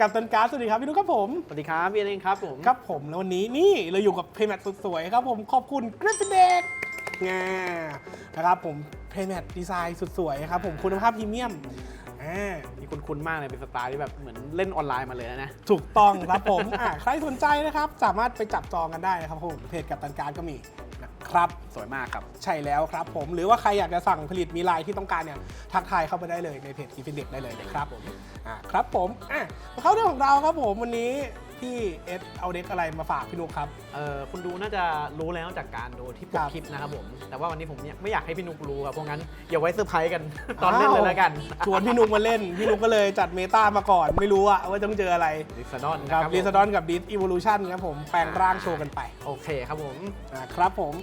กับตันการ์ดสวัสดีครับพี่นุ๊กครับผม สวัสดีครับพี่เองครับผมครับผมแล้ววันนี้นี่เราอยู่กับเพย์แมทสวยๆครับผมขอบคุณกริฟฟินเด็กงานะครับผมเพย์แมทดีไซน์สุดสวยครับผมคุณภาพพรีเมียมอ่ามีคุ้นๆมากเลยเป็นสไตล์ที่แบบเหมือนเล่นออนไลน์มาเลยนะ ถูกต้องครับผมอ่าใครสนใจนะครับ สามารถไปจับจองกันได้นะครับผมเพจกับตันการ์ดก็มีนะ ครับ สวยมากครับ ใช่แล้วครับผม หรือว่าใครอยากจะสั่งผลิตมีลายที่ต้องการเนี่ย ทักทายเข้ามาได้เลยในเพจกีฟินเด็กได้เลยนะครับผม อ่าครับผม อะมาเข้าเรื่องของเราครับผมวันนี้พี่เอสเอาเด็กอะไรมาฝากพี่นุ๊กครับ เอ่อคุณดูน่าจะรู้แล้วจากการดูที่ปครักบคลิปนะครับผม แต่ว่าวันนี้ผมเนี่ยไม่อยากให้พี่นุกรู้ครับเพราะงั้นอย่าไว้เซอร์ไพรส์กัน ตอนเล่นเลยแล้วกันชวนพี่นุ๊กมาเล่น พี่นุ๊กก็เลยจัดเมตามาก่อน ไม่รู้อะว่าต้องเจออะไรลิซาดอนครับผมรีซดอนกับดิสอีว l u ชันครับผมแปลงร่างโชว์กันไป โอเคครับผมอ่าครับผม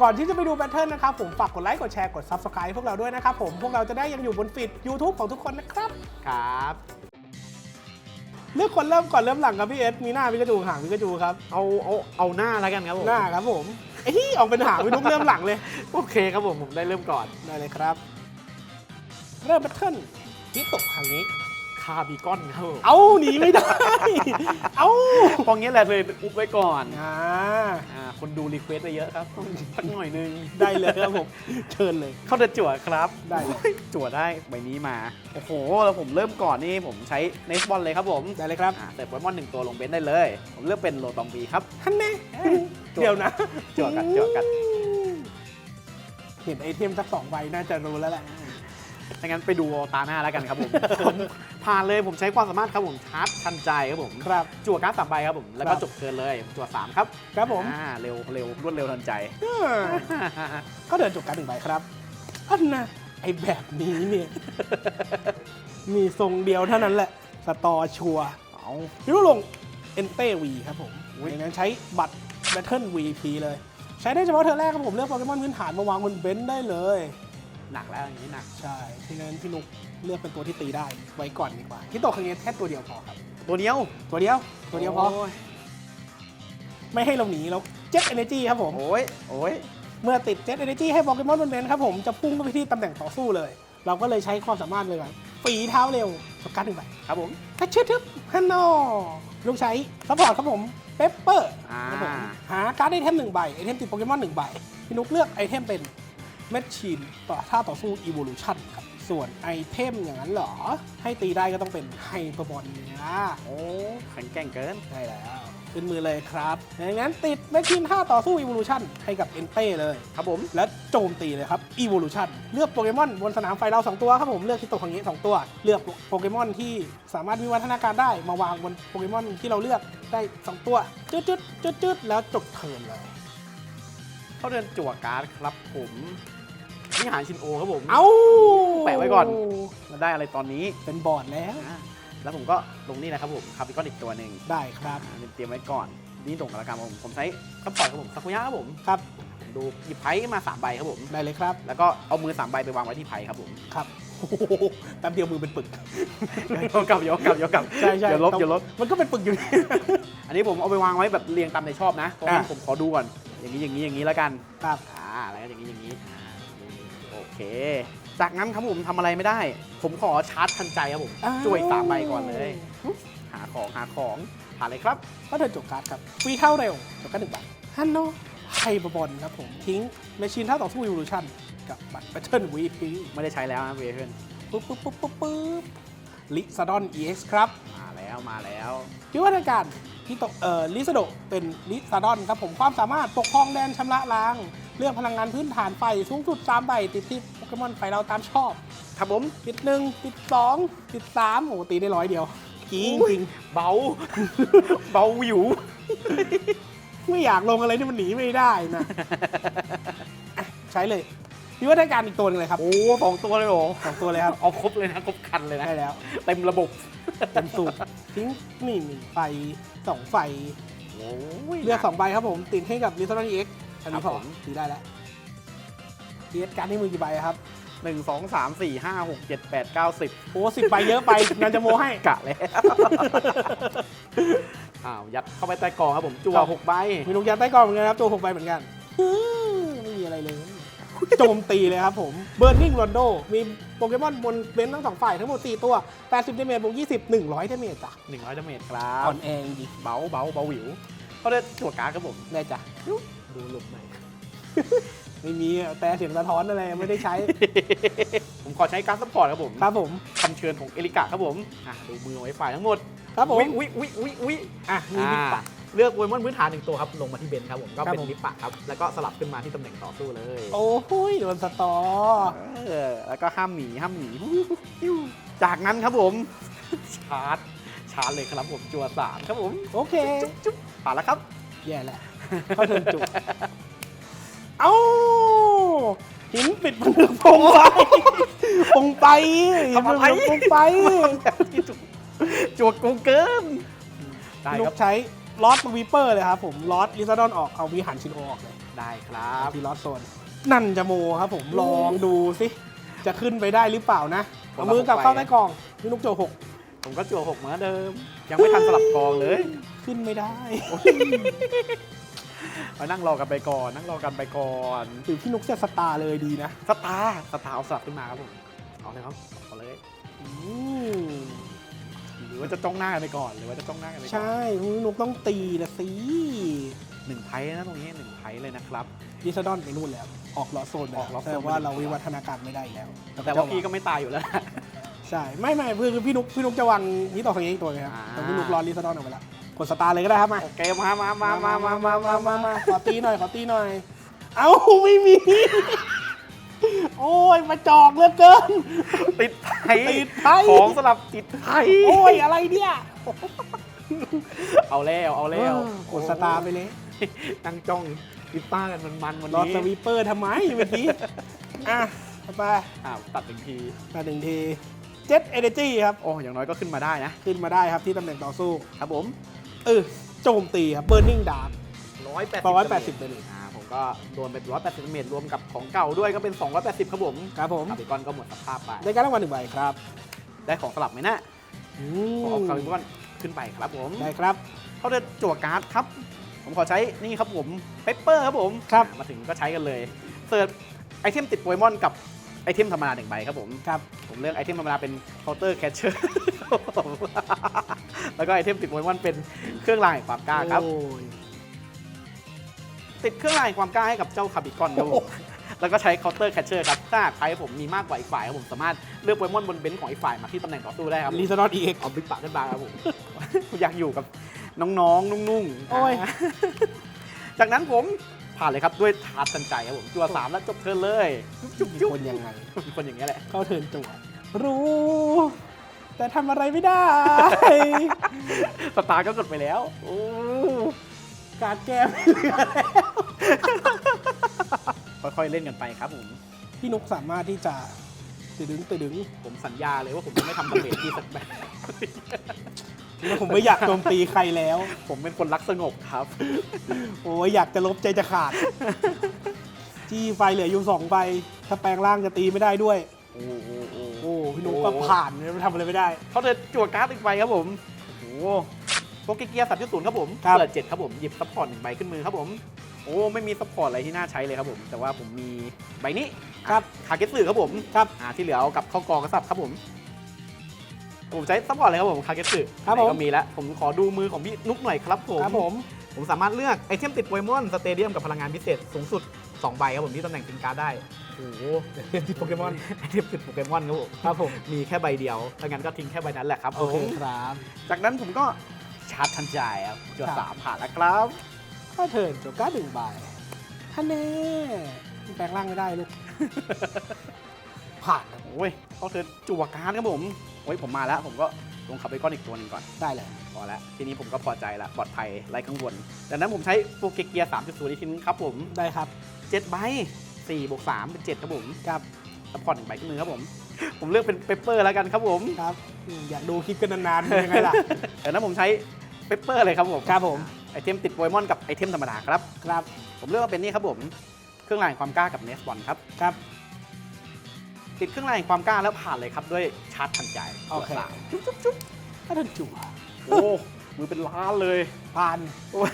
ก่อนที่จะไปดูแบทเทิลนะครับผมฝากกดไลค์กดแชร์กด Subscribe พวกเราด้วยนะครับผมพวกเราจะได้ยังอยู่บนฟีด YouTube ของทุกคนนะครับ ครับ เลือกคนเริ่มก่อนเริ่มหลังครับพี่เอสมีหน้าพี่กระจูหางพี่กระจูครับเอาเอาเอาหน้าแล้วกันครับผมหน้าครับผมเอ้ยออกเป็นหางพี่นุ๊กเริ่มหลังเลย โอเคครับผมผมได้เริ่มก่อนได้เลยครับ เริ่มแบทเทิลที่ตกทางนี้ คาบีกอนครับผมเอาหนีไม่ได้ เอาพองี้แหละเลยอุบไว้ก่อนอ่าอ่าคนดูรีเควสต์ไปเยอะครับสักหน่อยนึงได้เลยครับผม เชิญเลย เข้าเดินจั่วครับได้เลยโอ้จั่วได้ใบนี้มา โอ้โห แล้วผมเริ่มก่อนนี่ผมใช้เนสบอลเลยครับผมได้เลยครับอ่าเสิร์ฟโปเกมอนหนึ่งตัวลงเบนได้เลย ผมเลือกเป็นโลตองบีครับท่านแน่จั่ว เดี๋ยวนะจั่วกัดจั่วกัดเห็นไอเทมสักสองใบน่าจะรู้แล้วแหละ ถ้างั้นไปดูตาหน้าแล้วกันครับผม ผมผ่านเลยผมใช้ความสามารถครับผมชาร์จทันใจครับผมครับจั่วการ์ดสามใบครับผม แล้วครัก็บจบเกินเลยจั่วสามครับครับผม อ่าเร็วเร็วรวดเร็วทันใจอ่าก็เดินจบการหนึ่งใบครับอันนะไอแบบนี้เนี่ย มีทรงเดียวเท่านั้นแหละ สตอชัวร์เอาพี่ลูกลงเอนเต้วีครับผมดังนั้นใช้บัตรแบทเทิล VP เลย ใช้ได้เฉพาะเธอแรกครับผม เลือกโปเกมอนพื้นฐานมาวางบนเบนซ์ได้เลย หนักแล้วอย่างนี้หนัก ใช่ทีนั้นพี่นุกเลือกเป็นตัวที่ตีได้ไว้ก่อนดีกว่าที่ตกครั้งนี้แค่ตัวเดียวพอครับ ตัวเดียวตัวเดียวตัวเดียวพอโยไม่ให้เราหนีเราเจ็ตเอเนจีครับผม โอ้ยโอ้ยเมื่อติดเจ็ตเอเนจีให้โปเกมอนบนเบนซ์ครับผมจะพุ่งเข้าไปที่ตำแหน่งต่อสู้เลย เราก็เลยใช้ความสามารถเลยก่อนฝีเท้าเร็วสกัดหนึ่งใบครับผมถ้าชื่อทึบฮันโนลูกใช้ซัพพอร์ตครับผมเปปเปอร์ อ่าครับผมหาการ์ดไอเทมหนึ่งใบไอเทมติดโปเกมอนหนึ่งใบพี่นุกเลือกไอเทมเป็น แมชชีนต่อท่าต่อสู้ Evolution ครับส่วนไอเทมอย่างนั้นเหรอ ให้ตีได้ก็ต้องเป็นไฮเปอร์บอลเนี่ยโอ้แข็งแกร่งเกินใช่แล้วขึ้นมือเลยครับดังนั้นติดแมชชีนท่าต่อสู้ Evolution ให้กับเอนเต้เลยครับผม และโจมตีเลยครับ Evolution เลือกโปเกมอนบนสนามไฟเรา2ตัวครับผมเลือกที่ตกทางนี้2ตัว เลือกโปเกมอนที่สามารถวิวัฒนาการได้มาวางบนโปเกมอนที่เราเลือกได้ 2 ตัวจุดจุดจุดจุดๆแล้วจบเทิร์นเลย เข้าเดินจั่วการ์ดครับผม นิหารชินโอครับผม เอาแปะไว้ก่อนมาได้อะไรตอนนี้เป็นบอร์ดแล้ว อ่าแล้วผมก็ลงนี่นะครับผมคาร์บิคอนอีกตัวหนึ่งได้ครับ อ่าเตรียมไว้ก่อน นี่ตรงกับละกันผมผมใช้ซัพพอร์ตครับผมสักุยะครับผมครับดูหยิบไพ่มา3ใบครับผม ได้เลยครับ แล้วก็เอามือ3ใบไปวางไว้ที่ไพ่ครับผมครับโอ้โหแป๊บเดียวมือเป็นปึกยกกลับยกกลับยกกลับใช่ใช่อย่าลบอย่าลบ มันก็เป็นปึกอยู่ดีอันนี้ผมเอาไปวางไว้แบบเรียงตามในชอบนะเพราะงั้นอะ ผมขอดูก่อน อย่างนี้อย่างนี้อย่างนี้แล้วกัน ครับ อ่า แล้วก็อย่างนี้อย่างนี้อ่าโอ เค จากนั้นครับผมทำอะไรไม่ได้ ผมขอชาร์จทันใจครับผมอ้าว จ่วยสามใบก่อนเลย หาของหาของผ่านเลยครับ ก็เดินจบการ์ดครับฟรีเท่าเร็วจบการ์ดหนึ่งใบฮันโนไฮเปอร์บอลครับผมทิ้งแมชชีนท่าต่อสู้ Evolution กับบัตรแบทเทิล VP ไม่ได้ใช้แล้วนะเวเพื่อนปุ๊บปุ๊บปุ๊บปุ๊บปุ๊บลิซาดอน EX ครับ มาแล้วมาแล้วพิวัฒนาการที่ตกเอ่อลิซาโดเป็นลิซาดอนครับผมความสามารถปกครองแดนชำระล้าง เรื่องพลังงานพื้นฐานไฟสูงสุด3ใบติดที่โปเกมอนไฟเราตามชอบครับผมติด1ติด2ติด3โอ้โหตีได้ร้อยเดียวจริงจริงเบา เบาหวิว ไม่อยากลงอะไรที่มันหนีไม่ได้นะอะใช้เลยพิวัฒนาการอีกตัวหนึงเลยครับ โอ้สองตัวเลยเหรอสองตัวเลยครับ เอาครบเลยนะ ครบคันเลยนะ ได้แล้ว เต็มระบบ เต็มสูตรทิ้งนี่หนึ่งไฟสองไฟโอ้ยเลือกสองใบครับผม ติดให้กับลิซาดอน EX อันนี้ คพรับอผมตีได้แล้ว EX การดที่มือกี่ใบครับหนึ่งสองสามสี่ห้าหกเจ็ดแปดเก้าสิบโอ้สิบใบเยอะไปนันจะโมให้กะแล้วอ้าวยัดเข้าไปใต้กล่องครับผมจั่วครับหกใบมีลูกยัดใต้กล่องเหมือนกันครับตัวหกใบเหมือนกันอื้อไม่มีอะไรเลยโจมตีเลยครับผมเบิร์นิ่งโรนโดมีโปเกมอนบนเบนซ์ทั้งสองฝ่ายทั้งหมด 4 ตัว 80 เดเมจบวก20 100 เดเมจจ้ะ100ดาเมจครัอ่อบนแอจริงเบาเบาเบาหวิวเขาได้จั่วการ์ดครับผมได้จ้ะ ดูหลุมหน่อยไม่มีอะแต่เสียงสะท้อนอะไรไม่ได้ใช้ ผมขอใช้การ์ดซัพพอร์ตครับผมครับผม คำเชิญของเอลิกะครับผมอะดูมือไว้ฝ่ายทั้งหมดครับผมวิวิวิวิวิอะมีวิปปะ เลือกโปเกมอนพื้นฐานหนึ่งตัวครับ ลงมาที่เบนครับผม ก็ครับเป็นผม ลิปปะครับ แล้วก็สลับขึ้นมาที่ตำแหน่งต่อสู้เลยโอ้โหยโดนสตอ เออแล้วก็ห้ามหนีห้ามหนีจากนั้นครับผม ชาร์จ ชาร์จเลยครับผมจัวสามครับผม โอเค จุ๊บจุ๊บผ่านแล้วครับ แย่แหละเข้าเทิร์นจุกเอ้าหินปิดผนึกพงไปพงไปหินทำผอะไรนึกพงไปจัวกูเกินได้ลูครักบ ใช้ลอสวีเปอร์เลยครับผมลอสลิซาดอนออกเอาวิหารชินโอออกเลยได้ครับ ที่ลอสโซน นันจะโมครับผมลองดูสิจะขึ้นไปได้หรือเปล่านะ เอามือกลับเข้าใต้กล่องพี่นุกโจหกผมก็จัวหกเหมือนเดิม ยังไม่ทันสลับกองเลย ขึ้นไม่ได้มานั่งรอกันไปก่อน นั่งรอกันไปก่อนหรือพี่นุกจะสตาร์เลยดีนะ สตาร์สตาร์เอาสลับขึ้นมาครับผม เอาเลยครับเอาเลยอืมหรือว่าจะจ้องหน้ากันไปก่อน หรือว่าจะจ้องหน้ากันไปก่อน ใช่พี่นุกต้องตีละสิหนึ่งไพ่นะตรงนี้หนึ่งไพ่เลยนะครับลิซาดอนไปนู่นแล้ว ออกลอสโซนไปออก Lost แต่ Zone ว่าไปเราวิวัฒนาการไม่ได้อีกแล้ว แต่ว่าพี่ก็ไม่ตายอยู่แล้ว ใช่ ไม่ไม่คือคือพี่นุกพี่นุกจะวางนี้ต่อทางนี้อีกตัวเลยครับ อ่า แต่พี่นุกรอลิซาดอนออกไปแล้วกดสตาร์เลยก็ได้ครับมาโอเคมามามามามามามามามาขอตีหน่อยขอตีหน่อย เอ้าไม่มี โอ้ยมาจอกเหลือเกิน ติดไพ่ติดไพ่ของสลับติดไพ่โอ้ยอะไรเนี่ยเอาแล้วเอาแล้วเออกดสตาร์ไปเลยนั่งจ้องติดป้ากันมันมันๆวันรอนี้สวีปเปอร์ทำไมเมื่อกี้ อะเอาไปอ้าวตัดหนึ่งทีมาหนึ่งที เจ็ตเอเนจีครับ โอ้อย่างน้อยก็ขึ้นมาได้นะ ขึ้นมาได้ครับที่ตำแหน่งต่อสู้ครับผม เออโจมตีครับเบิร์นิ่งดาร์ร้อยแปดประมาณ80เลยอ่าผมก็โดนไปร้อยแปดสิบเมตรรวมกับของเก่าด้วยก็เป็นสองร้อยแปดสิบครับผมครับผมคาร์บิคอนก็หมดสภาพไปได้การรางวัลหนึ่งใบครับ ได้ของสลับไหมนะอืขอเอามคาร์บิคอนขึ้นไปครับผมได้ครับเขาจะจั่วการ์ดครับ ผมขอใช้นี่ครับผมเปเปอร์ครับผมครับอ่ามาถึงก็ใช้กันเลยเสิร์ชไอเทมติดโปเกมอนกับ ไอเทมธรรมดาหนึ่งใบครับผม ครับ ผมเลือกไอเทมธรรมดาเป็นเคาน์เตอร์แคชเชอร์แล้วก็ไอเทมติดโปเกมอนเป็นเครื่องรางแห่งความกล้าครับ โอ้ยติดเครื่องรางแห่งความกล้าให้กับเจ้าคาบิคอนครับผมแล้วก็ใช้เคาน์เตอร์แคชเชอร์ครับ ถ้าหากใครผมมีมากกว่าอีกฝ่ายครับผมสามารถเลือกโปเกมอนบนเบนซ์ของอีกฝ่ายมาที่ตำแหน่งต่อสู้ได้ครับผมลิซาดอนอีเอ็กเอาบิ๊กปะขึ้นมาครับผม อยากอยู่กับน้องๆ นุ่งๆโอ้ย จากนั้นผม ผ่านเลยครับด้วยทาร์ตันใจครับผมจัวสามแล้วจบเทิร์นเลยจุ๊บมีจุ๊บคนยังไง มีคนอย่างเงี้ยแหละ เข้าเทิร์นจั่วรู้ แต่ทำอะไรไม่ได้ สตาร์ก็กดไปแล้ว โอ้การแก้ไม่เหลือแล้วค่อยๆเล่นกันไปครับผม พี่นุกสามารถที่จะตื่นดึงตื่นดึงผมสัญญาเลยว่าผมจะไม่ทำดาเมจที่สักแบบแล้ว ผมไม่อยากโจมตีใครแล้ว ผมเป็นคนรักสงบครับ โอ้ยอยากจะลบใจจะขาดจี้ไฟเหลืออยู่สองใบถ้าแปลงร่างจะตีไม่ได้ด้วย โอ้โหโอ้พี่นุกก็ผ่านเลยทำอะไรไม่ได้ เขาเดินจั่วการ์ดอีกใบครับผมโอ้โหโปเกเกียร์สับยุศูนย์ครับผมครับ เปิดเจ็ดครับผมหยิบซัพพอร์ตหนึ่งใบขึ้นมือครับผมโอ้ไม่มีซัพพอร์ตอะไรที่น่าใช้เลยครับผม แต่ว่าผมมีใบนี้ครับคาเกตสึครับผมครับอ่าที่เหลือเอากลับเข้ากองกระสับครับผม ผมใช้ซัพพอร์ตเลยครับผมคาเกตสึครับผมก็มีแล้ว ผมขอดูมือของพี่นุกหน่อยครับผม ครับผม ผมสามารถเลือกไอเทมติดโปเกมอนสเตเดียมกับพลังงานพิเศษสูงสุด 2 ใบครับผมที่ตำแหน่งทิ้งการ์ดได้โอ้โหเรียนที่โปเกมอนไอเทมติดโปเกมอนครับผมครับผมมีแค่ใบเดียวถ้างั้นก็ทิ้งแค่ใบนั้นแหละครับผโอเคมครับ จากนั้นผมก็ชาร์จทันใจครับจวดครับ สามผ่านแล้วครับเข้าเทิร์นจบการ์ดหนึ่งใบฮันเน่แปลงร่างไม่ได้ลูกผ่านครับโอ้ยเขาเธอจั่วการ์ดครับผม โอ้ยผมมาแล้ว ผมก็ลงขับไปก้อนอีกตัวหนึ่งก่อน ได้เลย พอแล้วทีนี้ผมก็พอใจละปลอดภัยไร้กังวลดังนั้นผมใช้โปรเกเกียร์3.0อีกทีนึงครับผมได้ครับ 7ใบ4บวก3เป็น 7 ครับผมครับซัพพอร์ตหนึ่งใบขึ้นมือครับผม ผมเลือกเป็นเปเปอร์แล้วกันครับผมครับอืมอยากดูคลิปกันนานๆเป็นยังไงล่ะ ดังนั้นผมใช้เปเปอร์เลยครับผมครับผมไอเทมติดโปเกมอนกับไอเทมธรรมดาครับ ครับผมเลือกว่าเป็นนี่ครับผม เครื่องรางแห่งความกล้ากับเนสบอลครับ ครับ ติดเครื่องรางแห่งความกล้าแล้วผ่านเลยครับด้วยชาร์จทันใจโอเคสามถ้าเทิร์นจั่วโอ้มือเป็นล้านเลยผ่านโอ้ย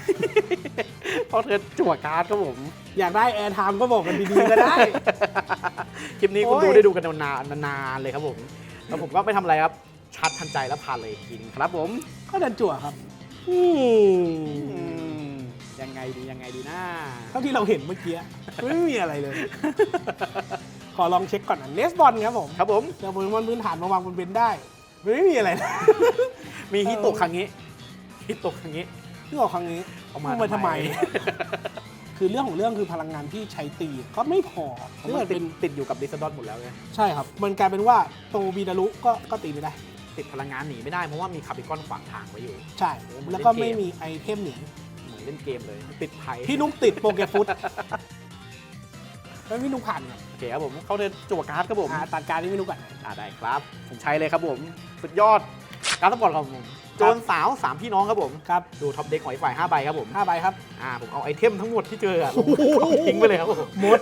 เพราะเธอจั่วการ์ดครับผม อยากได้แอร์ไทม์ก็บอกกันดีๆก็ได้ คลิปนี้คุณโอ้ย ดูได้ดูกันนานๆนานๆเลยครับผม แล้วผมก็ไม่ทำอะไรครับชัดทันใจแล้วผ่านเลยกินครับผมก็เดินจั่วครับ อืมอืมยังไงดียังไงดีนะ เท่าที่เราเห็นเมื่อกี้ ไม่มีอะไรเลย ขอลองเช็คก่อนนะเลสบอลครับผมครับผมเดี๋ยวโปเกมอนพื้นฐานมาวางบนเบนได้ไม่มีอะไรนะ มีฮิโตะครั้งนี้ฮิโตะครั้งนี้เรื่องของครั้งนี้เอามามาทำไมทำไม คือเรื่องของเรื่องคือพลังงานที่ใช้ตีก็ไม่พอเพเรื่ราะอมันงติเป็ดนติดอยู่กับดิสดอนหมดแล้วไงใช่ครับ มันกลายเป็นว่าโตบีดารุก็ก็ตีไม่ได้ ติดพลังงานหนีไม่ได้เพราะว่ามีคาร์บิคอนขวางทางไว้อยู่ ใช่โอ้เหมือนแล้วก็เล่นเกมไม่มีไอเทมหนีเหมือนเล่นเกมเลยติดไพ่พี่นุ๊กติดโปเกฟุต แล้วพี่นุ๊กผ่านครับโอเคครับผมเข้าเดินจั่วการ์ดครับผมอ่าตัดการที่พี่นุ๊กก่อนอ่าได้ครับ ผมใช้เลยครับผม สุดยอดการ์ดสปอร์ตของผมโจรสาว 3 พี่น้องครับผมครับดูท็อปเด็กของอีกฝ่าย 5 ใบครับผมห้าใบครับอ่าผมเอาไอเทมทั้งหมดที่เจออะเอาทิ้งไปเลยครับผมหมด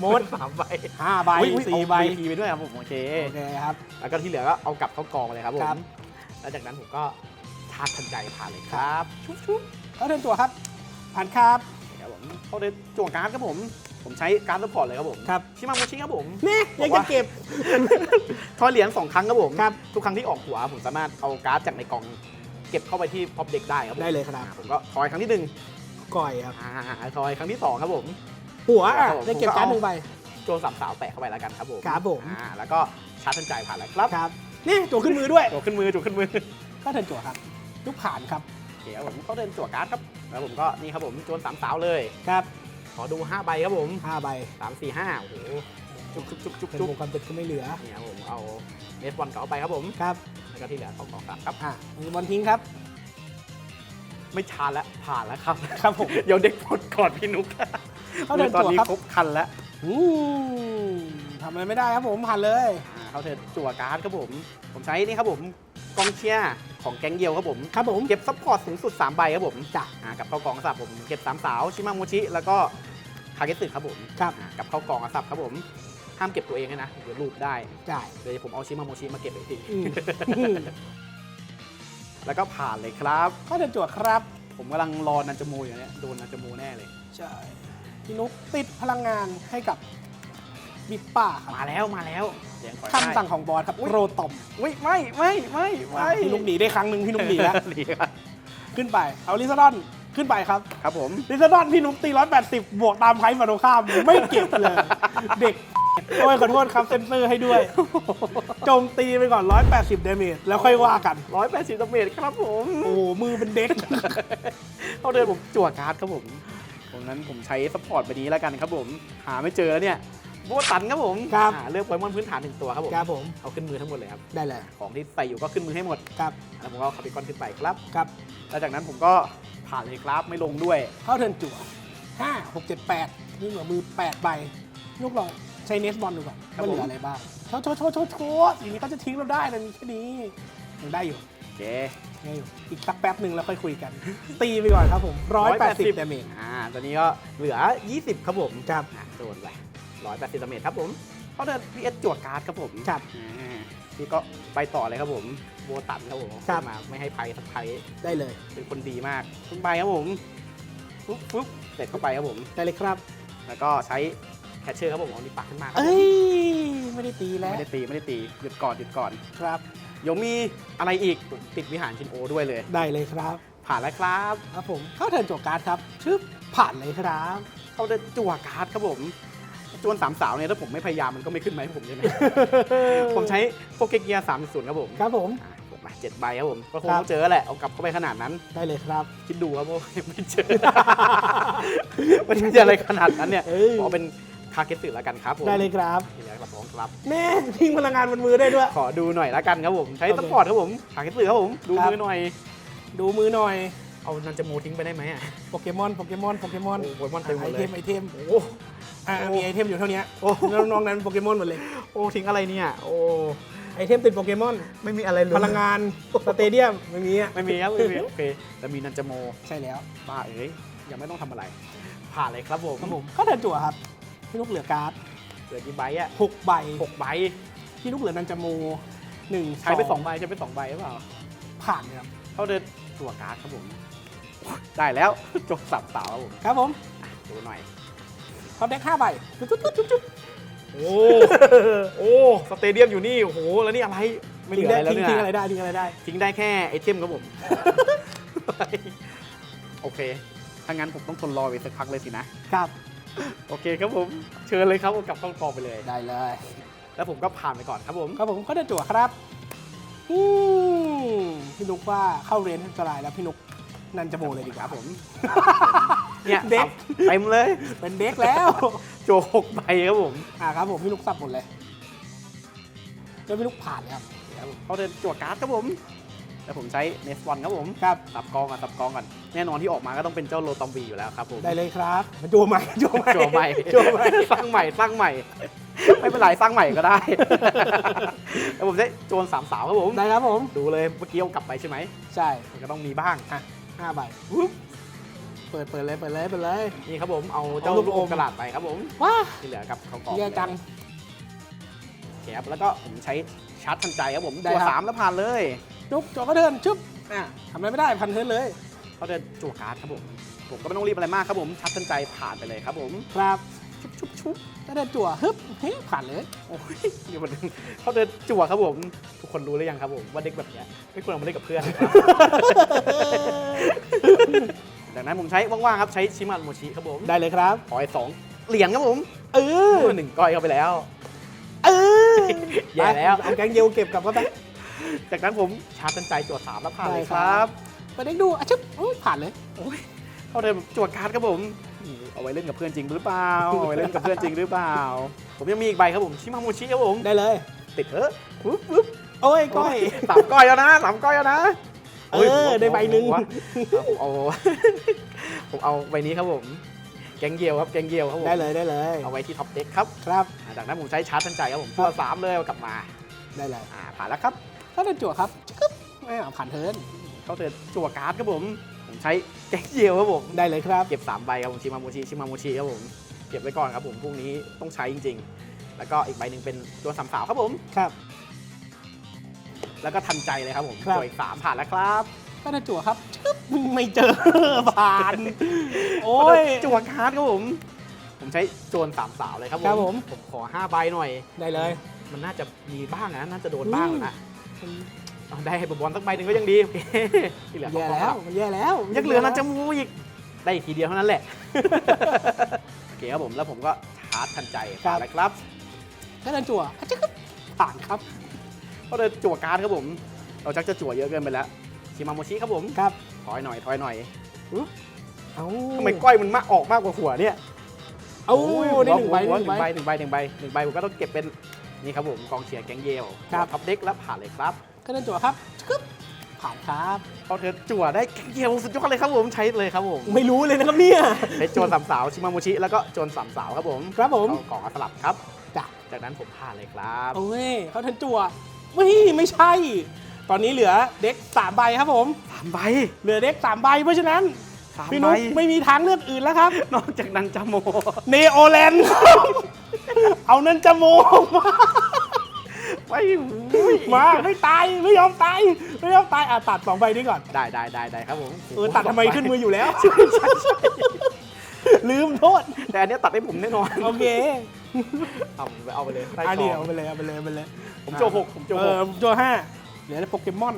หมดสามใบห้าใบอุ๊ยอุ๊ยสี่ใบเอา VP ไปด้วยครับผมโอเค โอเคครับ แล้วก็ที่เหลือก็เอากลับเข้ากองเลยครับผครัมบ แล้วจากนั้นผมก็ชาร์จทันใจผ่านเลยครับชุบชุบเขาเดินตัวครับผ่านครับครับผมเข้าเดินจั่วการ์ดครับผม ผมใช้การ์ดสปอร์ตเลยครับผมครับ ชิมาโมชิครับผม นี่ยังจะเก็บ ทอยเหรียญสองครั้งครับผมครับ ทุกครั้งที่ออกหัว ผมสามารถเอาการ์ดจากในกล่อง เก็บเข้าไปที่พ็อปเด็กได้ครับผมได้เลยครับอ่าผมก็ทอยครั้งที่หนึ่งก่อยครับ อ่าทอยครั้งที่สองครับผม หัวอะครับผม ได้เก็บการ์ดหนึ่งใบ โจรสามสาวแปะเข้าไปแล้วกันครับผมครับผม อ่าแล้วก็ชาร์จทันใจผ่านแล้วครับครับนี่ตัวขึ้นมือด้วยจั่วขึ้นมือจั่วขึ้นมือ ก็เดินตัวครับลูกผ่านครับโอเคครับผมเขาเดินจั่วการ์ดครับ แล้วผมก็นี่ครับผมโจรสามสาวเลย ครับข อดู 5 ใบครับผมห้าใบสามสี่ห้าโอ้โหจุ๊บจุ๊บจุ๊บจุ๊บเป็นจุ๊บวงความเป็นก็ไม่เหลือนี่ครับผมเอาเนสบอลเก่าไปครับผมครับแล้วก็ที่เหลือของกองสามครับ อะมีบอลทิ้งครับ ไม่ชาร์จแล้วผ่านแล้วครับ ครับผม เดี๋ยวเด็กหมดก่อนพี่นุ๊กเขาเดินตอนตัวนี้ครับ ครบคันแล้วอืมทำอะไรไม่ได้ครับผมผ่านเลย อ่าเขาเทิร์นจั่วการ์ดครับผม ผมใช้นี่ครับผมกองเชียร์ของแก๊งเดียวครับผม ครับผม เก็บซัพพอร์ตสูงสุด 3 ใบครับผมจ้ะอ่ากับเข้ากองกระสับผมเก็บสามสาว ชิมาโมชิ แล้วก็ คาเกสึครับผมครับอ่ากับเข้ากองกระสับครับผม ห้ามเก็บตัวเองนะนะเดี๋ยวรูปได้จ่ายเดี๋ยวผมเอาชิมาโมชิมาเก็บอีกทีอืม แล้วก็ผ่านเลยครับเขาเดินตัวครับ ผมกำลังรอนันจมูอยู่เนี่ยโดนนันจมูแน่เลย ใช่พี่นุ๊กติดพลังงานให้กับบิปป้าครับมาแล้วมาแล้วเสียงขอคำสั่งของบอสครับอุ๊ยโรตอมไม่ไม่ไม่ไม่ไม่พี่นุ๊กหนีได้ครั้งหนึ่งพี่นุ๊กหนีแล้วหนีครับขึ้นไป เอาลิซาดอน ขึ้นไปครับ ครับผม ลิซาดอนพี่นุ๊กตีร้อยแปดสิบบวกตามไพ่ฝั่งตรงข้ามไม่เก็บเลย เด็ก โอ้ยขอโทษครับเซนเซอร์ให้ด้วยโจมตีไปก่อน 180เดเมจแล้วค่อยว่ากันร้อยแปดสิบดาเมจครับผมโอ้โหมือเป็นเด็ก เขาเดินผมจั่วการ์ดครับผมผมนั้นผมใช้ซัพพอร์ตไปนี้แล้วกันครับผม หาไม่เจอแล้วเนี่ยโบตันครับผมครับ อ่าเลือกโปเกมอนพื้นฐานหนึ่งตัวครับผม ครับผมเอาขึ้นมือทั้งหมดเลยครับ ได้เลยของที่ใส่อยู่ก็ขึ้นมือให้หมด ครับแล้วผมก็เอาคาปิคอนขึ้นไปครับ ครับ แล้วจากนั้นผมก็ ผ่านเลยครับไม่ลงด้วย เข้าเทิร์นจั่ว5 6 7 8นี่เหลือมือ8ใบลูกลองใช้เนสบอลดูก่อนครับว่าเหลืผมออะไรบ้างโชว์โชว์โชว์โชว์โชว์อย่างนี้ก็จะทิ้งเราได้นะมีแค่นี้ยังได้อยู่โอเคได้อยู่ อีกสักแป๊บหนึ่งแล้วค่อยคุยกัน ตีไปก่อนครับผม180เดเมจ อ่าตอนนี้ก็เหลือ 20 ครับผมครับ อะโดนไป180ดาเมจครับผมเขาเดิน PS จวดการ์ดครับผมครับ อ่า พี่ก็ไปต่อเลยครับผมโบตันครับผมครับ มาไม่ให้ภัยสักภัยได้เลยเป็นคนดีมากขึ้นไปครับผมปุ๊บปุ๊บเสร็จเข้าไปครับผม ได้เลยครับ แล้วก็ใช้แคชเชอร์ครับผมเอานิ้วปักขึ้นมาครับเอ้ผมยไม่ได้ตีแล้วไม่ได้ตีไม่ได้ตีหยุดก่อนหยุดก่อนครับ เดี๋ยวมีอะไรอีกติดวิหารชินโอด้วยเลย ได้เลยครับผ่านแล้วครับ ครับผมเข้าเทิร์นจั่วการ์ดครับชึบผ่านเลยครับ เขาเดินจั่วการ์ดครับผม จวนสามสาวเนี่ยถ้าผมไม่พยายามมันก็ไม่ขึ้นมาให้ผมใช่ไหม ผมใช้โปเกเกียร์สามศูนย์ครับผมครับผม อะผมมาเจ็ดใบครับผมก็คงครับ ต้องเจอแหละเอากลับเข้าไปขนาดนั้น ได้เลยครับ คิดดูครับว่าไม่เจอ มันจะอะไรขนาดนั้นเนี่ยเอ้ย ขอเป็นคาเกสึแล้วกันครับผมได้เลยครับนี่แหละครับผมครับแน่ทิ้งพลังงานบนมือได้ด้วย ขอดูหน่อยแล้วกันครับผม ใช้โอเคสปอร์ตครับผมคาเกสึครับผม ดูครับ มือหน่อย ดูมือหน่อย เอานันจะโมทิ้งไปได้ไหมอะ โปเกมอนโปเกมอนโปเกมอนโอ้โหมันเต็มหมไอดเลเทยมไอเทมโอ้ อ่าโอ้มีไอเทมอยู่เท่านี้โอ้แล้วน้องนั้นโปเกมอนหมดเลย โอ้ทิ้งอะไรเนี่ย โอ้ไอเทมติดโปเกมอน ไม่มีอะไรเลยพลังงานสเตเดียมไม่มีอะไม่มีครับไม่มีโอเคแต่มีนันจะโมใช่แล้วบ้าเอ้ยยังไม่ต้องทำอะไร ผ่านเลยครับผมครับผมเข้าเทิร์นจั่วครับพี่ลูกเหลือการ์ดเหลือกี่ใบอะหกใบหกใบพี่ลูกเหลือนันจาโมหนึ่งใช้ไปสองใบใช้ไปสองใบหรือเปล่าผ่านเนี่ยครับเขาเดินจั่วการ์ดครับผมได้แล้วจบสับสาวครับผมครับผมดูหน่อย ท็อปเด็กห้าใบจุ๊บจุ๊บจุ๊บจุ๊บโอ้ โอ้ สเตเดียมอยู่นี่ โอ้โห แล้วนี่อะไร ไม่เหลืทิ้องอะไรแล้วทิ้งเนี่ทิ้งยอะไรได้ทิ้งอะไรได้ ทิ้งได้แค่ไอเทมครับผม โอเค ถ้างั้นผมต้องทนรอไปสักพักเลยสินะ ครับ โอเคครับผม เชิญเลยครับผมกลับเข้ากองไปเลย ได้เลยแล้วผมก็ผ่านไปก่อนครับผม ครับผมก็เดินจั่วครับอืมพี่นุกว่าเข้าเรนอันตรายแล้วพี่นุก นันจะโมเลยดีกคว่ารับผม เนี่ยเด็ก เต็มเลย เป็นเด็กแล้วโจหกใบครับผม อ่าครับผมพี่นุกสับหมดเลยแล้วพี่นุกผ่านเลยครับครับผมเขาเดินจั่วการ์ดครับผม แล้วผมใช้เนสบอลครับผมครับ สับกองก่อนสับกองก่อน แน่นอนที่ออกมาก็ต้องเป็นเจ้าโลตอมวีอยู่แล้วครับผมได้เลยครับมาจั่วใหม่จั่วใหม่จั่วใหม่จั่วใหม่สร้างใหม่สร้างใหม่ ไม่เป็นไรสร้างใหม่ก็ได้ แล้วผมได้โจรสามสาวครับผม ได้ครับผม ดูเลยเมื่อกี้เอากลับไปใช่ไหม ใช่ มันก็ต้องมีบ้าง ห้าใบเปิดเปิดเลยเปิดเลยเปิดเลย นี่ครับผมเอาเจ้าเอาลูลูกกออมมกระดาษไปครับผมว้าที่เหลือกับเขากองแย่จังโอเคครับแล้วก็ผมใช้ชาร์จทันใจครับผมได้ตัวครับสามแล้วผ่านเลยนุกจั่วก็เดินชึบอะทำอะไรไม่ได้พันเทิร์นเลยเขาเดินจั่วการ์ดครับผมผมก็ไม่ต้องรีบอะไรมากครับผมชาร์จทันใจผ่านไปเลยครับผมครับ ชุบชุบชุบก็เดินจั่วฮึบเฮ้ยผ่านเลยโอ้ยเดี๋ยวมันเขาเดินจั่วครับผม ทุกคนรู้หรือยังครับผมว่าเด็กแบบเนี้ยไม่ควรเอามาเล่นกับเพื่อนนะครับดังนั้นผมใช้ว่างๆครับใช้ชิมันโมชิครับผมได้เลยครับ ขอไอ้สองเหรียญครับผม เออหนึ่งก้อยเข้าไปแล้ว เออแย่แล้ว เอาแกงเยลเก็บกลับเข้าไปจากนั้นผมชาร์จทันใจจั่วสามแล้วผ่านเลยได้คครัรับบไปเด็กดูอะชึบโอ้ยผ่านเลยโอ้ยเขาเดินจั่วการ์ดครับผมนี่ เอาไว้เล่นกับเพื่อนจริงหรือเปล่าเอาไว้เล่นกับเพื่อนจริงหรือเปล่า ผมยังมีอีกใบครับผมชิมาโมชิครับผมได้เลยติดเถอะปุ๊บปุ๊บโอ้ยก้อยสามก้อยแล้วนะสามก้อยแล้วนะเออได้ใบหนึ่งผมเอาผมเอาใบนี้ครับผม แกงเยียวครับแกงเยียวครับผมได้เลยได้เลย เอาไว้ที่ท็อปเด็กครับครับอ่าจากนั้นผมใช้ชาร์จทันใจครับผมตัวสามเลยเอากลับมาได้เลยอ่าผ่านแล้วครับก็เดินจั่วครับชึบไม่เอาผ่านเทิร์นเขาเตือนจั่วการ์ดครับผม ผมใช้แกงเยียวครับผมได้เลยครับ เก็บสามใบครับผมชิมาโมชิชิมาโมชิครับผมเก็บไว้ก่อนครับผมพรุ่งนี้ต้องใช้จริง ๆ แล้วก็อีกใบหนึ่งเป็นตัวสามสาวครับผม ครับ แล้วก็ทันใจเลยครับผมครับ ตัวอีกสามผ่านแล้วครับก็เดินจั่วครับชึบไม่เจอ ผ่าน โอ้ยจั่วการ์ดครับผม ผมใช้โจรสามสาวเลยครับผมครับผม ผมขอห้าใบหน่อย ได้เลย มันน่าจะมีบ้างนะน่าจะโดนบ้างอืมนะเอา ได้ให้บอลสักใบหนึ่งก็ยังดีโอเคที่เหลือแย่เขาแล้วมันแย่แล้วยังเหลือนันจะมูอีกได้อีกทีเดียวเท่านั้นแหละโอเคครับผมแล้วผมก็ชาร์จทันใจผ่านแล้วครับก็เดินจั่วอะชึบผ่านครับก็เลยจั่วการ์ดครับผม เราจักจะจั่วเยอะเกินไปแล้วชิมาโมชิครับผมครับถอยหน่อยถอยหน่อยเอาทำไมก้อยมันมากออกมากกว่าหัวเนี่ยเอาโอ้ยได้หนึ่งใบหัวได้หหนึ่นึ่งงใบใบหนึ่งใบหนึ่งใบหนึ่งใบผมก็ต้องเก็บเป็นนี่ครับผมกองเชียร์แก๊งเยลครับท็อปเด็กแล้วผ่านเลยครับ ก็เดินจั่วครับชึบผ่านครับพอเธอจั่วได้แก๊งเยลสุดยอดเลยครับผมใช้เลยครับผมไม่รู้เลยนะครับเนี่ยใช้โจรสามสาวชิมาโมชิแล้วก็โจรสามสาวครับผมครับผมเอากล่องเอาสลับครับ จ้ะจากนั้นผมผ่านเลยครับโอ้ยเขาเทิร์นจั่วไม่ไม่ใช่ ตอนนี้เหลือเด็กสามใบครับผม สามใบเหลือเด็กสามใบเพราะฉะนั้นสามพี่ใบนุ๊กไม่มีทางเลือกอื่นแล้วครับ นอกจากนันจาโม เนโอแลนด์ เอานั่นจะโมมา ไม่อุ้ยมาไม่ตายไม่ยอมตายไม่ยอมตายอะตัดสองใบนี้ก่อนได้ได้ได้ได้ครับผมเออตัดทำไมขึ้นมืออยู่แล้วลืมโทษ แต่อันเนี้ยตัดให้ผมแน่นอนโอเคเอาไปเอาไปเลยได้อันกนี้ล่เอาองไปเลยเอาไปเลยเอาไปเลย ผมโจหกผมโจเอหอกโจห้าเหลือแต่โปเกมอน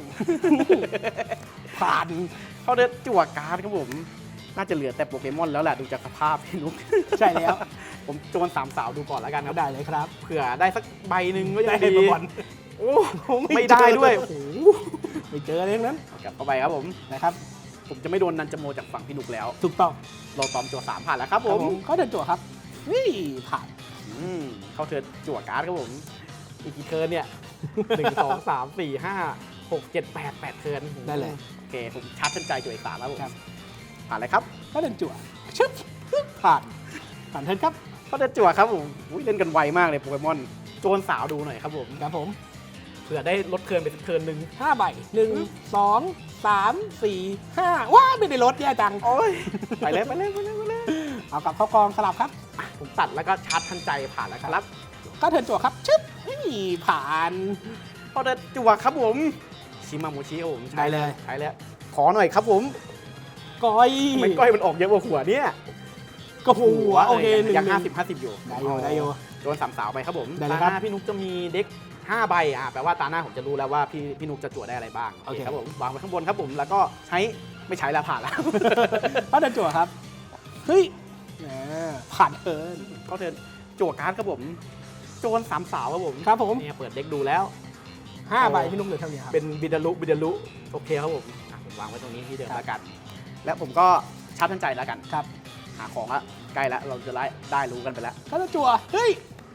ผ่านเขาเดินจั่วการ์ดครับผม น่าจะเหลือแต่โปเกมอนแล้วแหละดูจากสภาพพี่นุ๊กใช่แล้ว ผมโจรสามสาวดูก่อนแล้วกันครับได้เลยครับเผื่อได้สักใบหนึ่งก็ยัได้งให้ดีบอลโอ้ไม่ได้ด้วยโอ้โหไม่เจออะไรทั้งนั้นกลับเข้าไปครับผมนะครับ ผมจะไม่โดนนันจโมจากฝั่งพี่นุกแล้ว ถูกต้องเราตอมจั่วสามผ่านแล้วครับคผรับมผมเขาเดินจั่วครับเฮ้ยผ่านอืมเข้าเทิร์นจั่วการ์ดครับผม อีกกี่เทิร์นเนี่ยหนึ่งสองสามสี่ห้าหกเจ็ดแปดแปดเทิร์นได้เลยโอเคผมชาร์จเส้นใจจั่วอีกสามแล้วผมครับผ่านเลยครับก็เดินจั่วชึบผ่านผ่านเทิร์นครับ เขาเดินจั่วครับผมอุ๊ยเล่นกันไวมากเลยโปเกมอนโจรสาวดูหน่อยครับผมครับผมเผื่อได้ลดเทิร์นไปสักเทิร์นหนึ่งห้าใบหนึ่งสองสามสี่ห้าว้าไม่ได้ลดแย่จัง โอ้ยไปเลยไปเลยไปเลยไปเลยเอากลับเข้ากองสลับครับอะผมตัดแล้วก็ชาร์จทันใจผ่านแล้วครับก็เทิร์นจั่วครับชึบเฮ้ยผ่านเขาเดินจั่วครับผมชิมาโมชิครับผมใช้ได้เลย ใช้แล้วขอหน่อยครับผมก้อยไม่ก้อยมันออกเยอะกว่าหัวเนี่ย ก็หัวโอเคหนึ่งยังหนึ่ห้างสิบห้าสิบอยู่ได้อยู่ได้อยู่โดนสามสาวไปครับผมได้เลยตาครับหน้าพี่นุกจะมีเด็ก5ใบอะแปลว่าตาหน้าผมจะรู้แล้วว่าพี่พี่นุกจะจั่วได้อะไรบ้างโอเคครับผมวางไว้ข้างบนครับผมแล้วก็ใช้ไม่ใช้แล้วผ่านแล้วก็เดินจั่วครับเฮ้ยแหมผ่านเทิร์นเขาเทิร์นจั่วการ์ดครับผม โจนสามสาวครับผมครับผมเนี่ยเปิดเด็กดูแล้วห้าใบพี่นุ๊กเหลือเท่านี้ครับเป็นบิดาลุบิดาลุโอเคครับผมอะผมวางไว้ตรงนี้ที่เดิมแล้วกัน และผมก็ชาร์จทันใจแล้วกันครับ หาของละใกล้แล้วเราจะได้ได้รู้กันไปแล้วก็จะจั่วเฮ้ย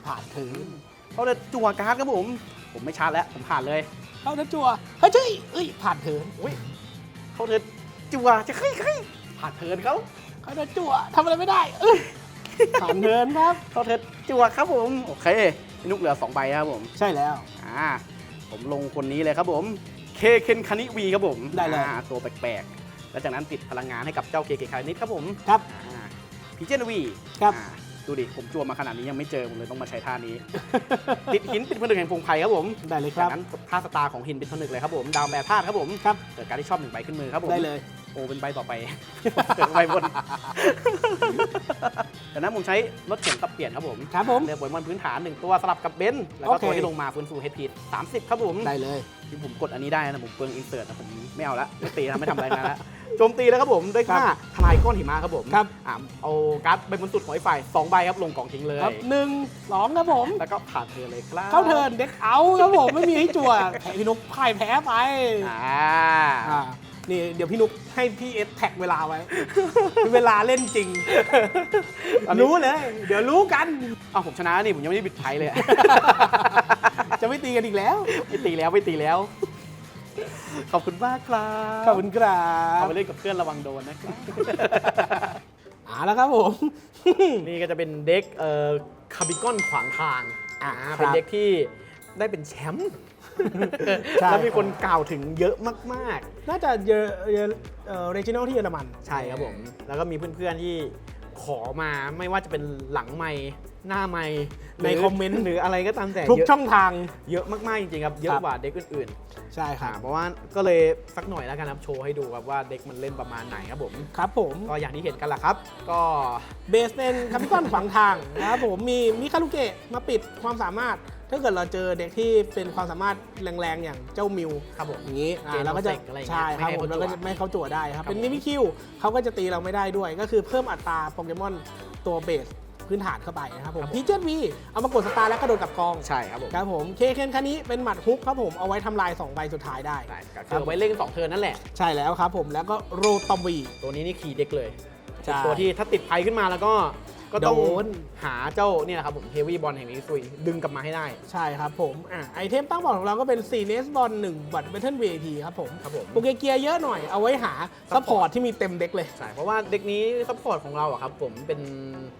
ผ่านเทิร์นเขาเลยจั่วการ์ดครับผม ผมไม่ชาร์จแล้วผมผ่านเลยเขาจะจั่วเฮ้ยเฮ้ยเอ้ยผ่านเทิร์นอุ้ยเขาเทิร์นจั่วจะเฮ้ยเฮ้ยผ่านเทิร์นเขาเขาจะจั่วทำอะไรไม่ได้เอ้ยผ่านเทิร์นครับเขาเทิร์นจั่วครับผมโอเคพี่นุกเหลือสองใบครับผมใช่แล้วอ่าผมลงคนนี้เลยครับผมเคเคนคานิวีครับผมได้เลยอ่าตัวแปลกๆแล้วจากนั้นติดพลังงานให้กับเจ้าเคเคนคานิครับผมครับ พีเจนวีครับดูดิ ผมจัวมาขนาดนี้ยังไม่เจอผมเลยต้องมาใช้ท่านี้ ติดหินปิดผนึกแห่งพงไพ่ครับผมได้เลยครับจากนั้นท่าสตาร์ของหินปิดผนึกเลยครับผมดาวแบร์ธาตุครับผมครับ เกิดการที่ชอบหนึ่งใบขึ้นมือครับผมได้เลย โอ้เป็นใบต่อไปใบบน จากนั้นผมใช้รถเข็นตับเปลี่ยนครับผมครับผมเลือกโปเกมอนพื้นฐานหนึ่งตัวสลับกับเบนซ์แล้วก็โอเค ตัวที่ลงมาฟื้นฟูเฮดพีสามสิบครับผมได้เลย ที่ผมกดอันนี้ได้นะผมเปลืองอินเสิร์ตนะผมไม่เอาละไม่ตีนะไม่ทำอะไรนะละโจมตีแล้วครับผมด้วยค่าทลายก้อนหิมะครับผมครับอ่าเอาการ์ดใบบนสุดของไอ้ฝ่ายสองใบครับลงกองทิ้งเลยครับหนึ่งสองครับผม แล้วก็ผ่านเธอเลยครับเข้าเทิร์นเด็กเอาครับผมไม่มีให้จั่วแพ้พี่นุ๊กพ่ายแพ้ไปอ่า อ่า นี่เดี๋ยวพี่นุ๊กให้พี่เอสแท็กเวลาไว้ เวลาเล่นจริงรู้เลย เดี๋ยวรู้กัน เอาผมชนะนี่ผมยังไม่ได้บิดไพ่เลยจะไม่ตีกันอีกแล้ว ไม่ตีแล้วไม่ตีแล้ว ขอบคุณมากครับขอบคุณครัเอาบไปเล่นกับเพื่อนระวังโดนนะครับอ่าแล้วครับผม นี่ก็จะเป็นเด็กเอ่อคาบิกอนขวางทางอ่าเป็นเด็กที่ได้เป็นแชมป์ ใช่ แล้วมีคนกล่าวถึงเยอะมาก น่าจะเยอะเยอะเอ่อเรจิโนที่เยอรมัน ๆ ใช่ครับผม แล้วก็มีเพื่อนๆที่ขอมาไม่ว่าจะเป็นหลังไม้หน้าไม้ในคอมเมนต์หรืออะไรก็ตามแต่ทุกเยอะช่องทาง เยอะมากๆจริงๆครับ เยอะครับ กว่าเด็กอื่นใช่ๆครัอ่าบเพราะว่าก็เลยสักหน่อยแล้วกันครับโชว์ให้ดูครับว่าเด็กมันเล่นประมาณไหนครับผม ครับผมก็อย่างที่เห็นกันแหละครับ ก็เบสเป็นคาปิคอนขวางทางนะครับผมมีมิคารุเกะมาปิดความสามารถ ถ้าเกิดเราเจอเด็กที่เป็นความสามารถแรงๆ อย่างเจ้ามิวครับผมอย่างนี้อ่าเกมเราก็จะโนเซกอะไรอย่างเงี้ยใช่ครับไม่ให้ผมเขาเราก็จั่วจะไม่ให้เขาจั่วได้ครับ ครับเป็นผมมิมิคิวเขาก็จะตีเราไม่ได้ด้วย ก็คือเพิ่มอัตราโปเกมอนตัวเบสพื้นฐานเข้าไปนะครับผมพีเจนวีเอามากดสตาร์แล้วกระโดดกลับกอง ใช่ครับผมครับผมเคเคนคันนี้เป็นหมัดฮุกครับผมเอาไว้ทำลาย 2 ใบสุดท้ายได้ใช่ก็คือเอาไว้เล่นสองเทิร์นนั่นแหละ ใช่แล้วครับผมแล้วก็โรตอมวี ตัวนี้นี่ขี่เด็กเลยใช่ตัวที่ถ้าติดภัยขึ้นมาแล้วก็ ก็ต้องโดน หาเจ้าเนี่ยนะครับผมเฮฟวี่บอลแห่งนี้ซุยดึงกลับมาให้ได้ ใช่ครับผมอะไอเทมตั้งบอร์ดของเราก็เป็น4เนสบอล1บัตรเบทเทิล VIP ครับผมครับผม โปเกเกียร์เยอะหน่อยเอาไว้หาซัพพอร์ตที่มีเต็มเด็กเลย ใช่เพราะว่าเด็กนี้ซัพพอร์ตของเราอะครับผมเป็น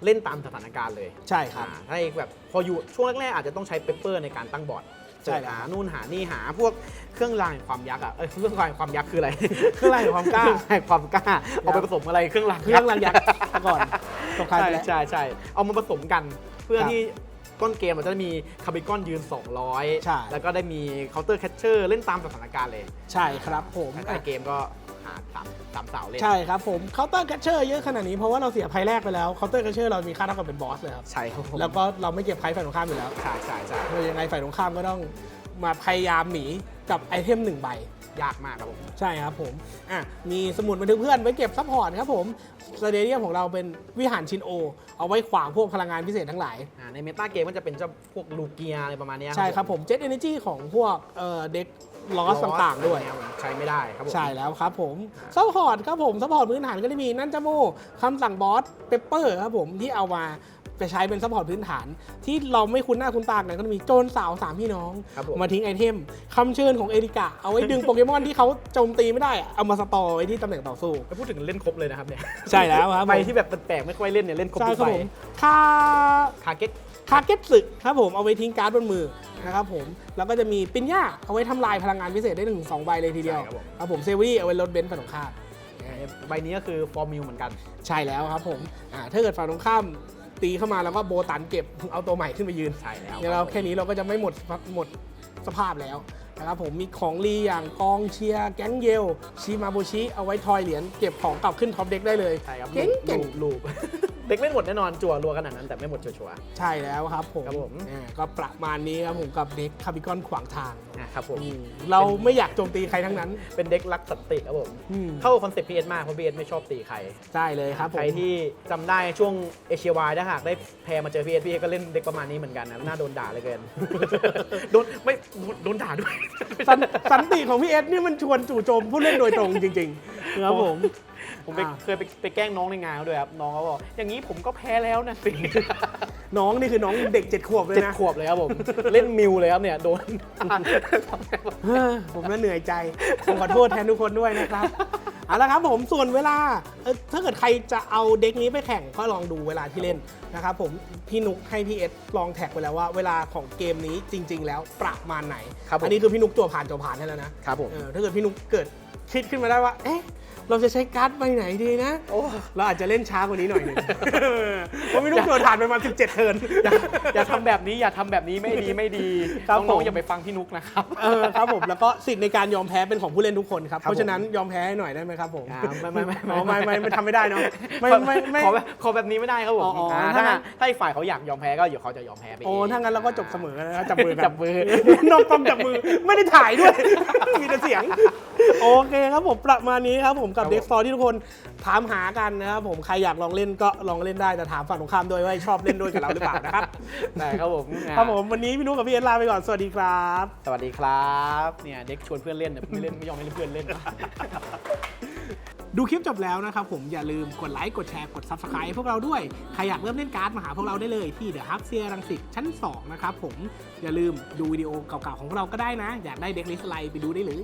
เล่นตามสถานการณ์เลยใช่ครับ อ่าถ้าแบบพออยู่ช่วงแรกๆอาจจะต้องใช้เปเปอร์ในการตั้งบอร์ด ใช่แล้วหานู่นหานี่หาพวกเครื่องรางแห่งความยักษ์อะเอ้ยเครื่องรางแห่งความยักษ์คืออะไรเครื่องรางแห่งความกล้า เครื่องรางแห่งความกล้าเอาไปผสมอะไรเครื่องรางเครื่องรางยักษ์แต่ก่อนตกใครใช่ไปแล้ว ใช่ใช่เอามาผสมกัน เพื่อครับที่ต้นเกมมันจะมีคาร์บิคอนยืนใช่200แล้วก็ได้มีเคาน์เตอร์แคชเชอร์เล่นตามสถานการณ์เลยใช่ครับผมในเกมก็ หาสามสามเสาเล่น ใช่ครับผมเคาน์เตอร์แคชเชอร์เยอะขนาดนี้เพราะว่าเราเสียไพ่แรกไปแล้วเคาน์เตอร์แคชเชอร์เรามีค่าเท่ากับเป็นบอสเลยครับ ใช่ครับผมแล้วก็เราไม่เก็บไพ่ฝ่ายตรงข้ามอยู่แล้วใช่ใช่ใช่เพราะยังไงฝ่ายตรงข้ามก็ต้องมาพยายามหนีกับไอเทมหนึ่งใบ ยากมากครับผม ใช่ครับผมอะมีสมุดบันทึกเพื่อนไว้เก็บซัพพอร์ตครับผมสเตเดียมของเราเป็นวิหารชินโอ เอาไว้ขวางพวกพลังงานพิเศษทั้งหลาย อ่าในเมตาเกมก็จะเป็นเจ้าพวกลูเกียอะไรประมาณเนี้ยใช่ครับผมเจ็ตเอเนจีของพวกเอ่อเด็ก ลอสต่างๆด้วยครับผมใช้ไม่ได้ครับผม ใช่แล้วครับผมซัพพอร์ตครับผมซัพพอร์ตพื้นฐานก็จะมีนั่นจาโมคำสั่งบอสเปเปอร์ครับผมที่เอามาไปใช้เป็นซัพพอร์ตพื้นฐาน ที่เราไม่คุ้นหน้าคุ้นตากันก็จะมีโจรสาวสามพี่น้อง ครับผม มาทิ้งไอเทมคำเชิญของเอริกาเอาไว้ดึงโปเกมอนที่เขาโจมตีไม่ได้อะเอามาสตอร์ไว้ที่ตำแหน่งต่อสู้ไปพูดถึงเล่นครบเลยนะครับเนี่ยใช่แล้วครับผม ใบที่แบบแปลกๆไม่ค่อยเล่นเนี่ยเล่นครบใช่ทุกครับใบผมคาคาเก็ต คาเก็ตสึครับผมเอาไว้ทิ้งการ์ดบนมือนะครับผมแล้วก็จะมีปิญญาเอาไว้ทำลายพลังงานพิเศษได้หนึ่งสองใบเลยทีเดียวครับผมเซเวอรี่เอาไว้ลดเบนซ์ฝั่งตรงข้ามใบนี้ก็คือฟอร์มิวเหมือนกัน ใช่แล้วครับผมอ่าถ้าเกิดฝั่งตรงข้ามตีเข้ามาแล้วก็โบตันเก็บเอาตัวใหม่ขึ้นไปยืน ใช่แล้วเนี่ยเราแค่นี้เราก็จะไม่หมดหมดสภาพแล้วนะครับผมมีของรีอย่างกองเชียร์แก๊งเยลชิมาโบชิเอาไว้ทอยเหรียญเก็บของกลับขึ้นท็อปเด็กได้เลยใช่ครับเก่งเก่ง ลูก เด็กไม่หมดแน่นอนจั่วรัวขนาดนั้นแต่ไม่หมดชัวร์ ใช่แล้วครับผมครับผม อ่าก็ประมาณนี้ครับผมกับเด็กคาบิกอนขวางทางๆนะครับผม อืมเราไม่อยากโจมตีใครทั้งนั้นเป็นเด็กรักสันติครับผม อืมเข้าคอนเซ็ปต์พีเอสมากเพราะพีเอสไม่ชอบตีใคร ได้เลยครับผม ใครที่จำได้ช่วงเอเชียวายถ้าหากได้แพรมาเจอพีเอสพีเอสก็เล่นเด็กประมาณนี้เหมือนกันนะน่าโดนด่าเลยเกิน โดนไม่โดนโดนด่าด้วย สันสันติของพี่เอสนี่มันชวนจู่โจมผู้เล่นโดยตรงจริงๆครับผม ผมไปอ่า เคยไปไปแกล้งน้องในงานเขาด้วยครับน้องเขาบอกอย่างนี้ผมก็แพ้แล้วนะสิ น้องนี่คือน้องเด็กเจ็ดขวบเลยเจ็ดนะขวบเลยครับผม เล่นมิวเลยครับเนี่ยโดน เฮ้อผมน่าเหนื่อยใจ ผมขอโทษแทนทุกคนด้วยนะครับเอาละครับผมส่วนเวลาเอ่อถ้าเกิดใครจะเอาเด็กนี้ไปแข่งก็ลองดูเวลาที่เล่นนะครับผมพี่นุกให้พี่เอสลองแท็กไปแล้วว่าเวลาของเกมนี้จริง ๆ แล้วประมาณไหนครับผม อันนี้คือพี่นุกตัวผ่านตัวผ่านให้แล้วนะ ครับผม เออถ้าเกิดพี่นุกเกิดคิดขึ้นมาได้ว่า เอ๊ะ เราจะใช้การ์ดใบไหนดีนะโอ้เราอาจจะเล่นช้ากว่านี้หน่อยหนึงเพราะพี่นุกโดนผ่านไปประมาณ17 เทิร์นอย่าอย่าทำแบบนี้อย่าทำแบบนี้ไม่ดีไม่ดีครับน้องผมๆอย่าไปฟังพี่นุกนะครับเออครับผมแล้วก็สิทธิ์ในการยอมแพ้เป็นของผู้เล่นทุกคนครับครับเพราะฉะนั้นยอมแพ้ให้หน่อยได้ไหมครับผมอ่าไม่ไม่ไม่อ๋อไม่ไม่ไม่ทำไม่ได้เนาะไม่ไม่ไม่ขอแบบขอแบบนี้ไม่ได้ครับผมอ๋ออ๋ออ่าถ้าถ้างั้นถ้าอีกฝ่ายเขาอยากยอมแพ้ก็เดี๋ยวเขาจะยอมแพ้ไปโอ้ถ้างั้นเราก็จบเสมอกันนะครับจับมือกันจับมือ นอกต้องจับมือไม่ได้ถ่ายด้วย มีแต่เสียง โอเคครับผมประมาณนี้ครับผมกับครับผมเด็กสตอที่ทุกคนถามหากันนะครับผมใครอยากลองเล่นก็ลองเล่นได้แต่ถามฝั่งตรงข้ามด้วยว่าชอบเล่นด้วยกับเราหรือเปล่านะครับได้ครับผมครับผมวันนี้พี่นุ๊กกับพี่เอ็นลาไปก่อนสวัสดีครับ สวัสดีครับเนี่ยเด็กชวนเพื่อนเล่นแต่ไม่เล่นไม่ยอมให้เพื่อนเล่นดูคลิปจบแล้วนะครับผมอย่าลืมกดไลค์กดแชร์กด Subscribe พวกเราด้วย ใครอยากเริ่มเล่นการ์ดมาหาพวกเราได้เลยที่ The Hub เซียรังสิตชั้น 2 นะครับผมอย่าลืมดูวิดีโอเก่าๆของพวกเราก็ได้นะ อยากได้เด็กลิสไลไปดูได้เลย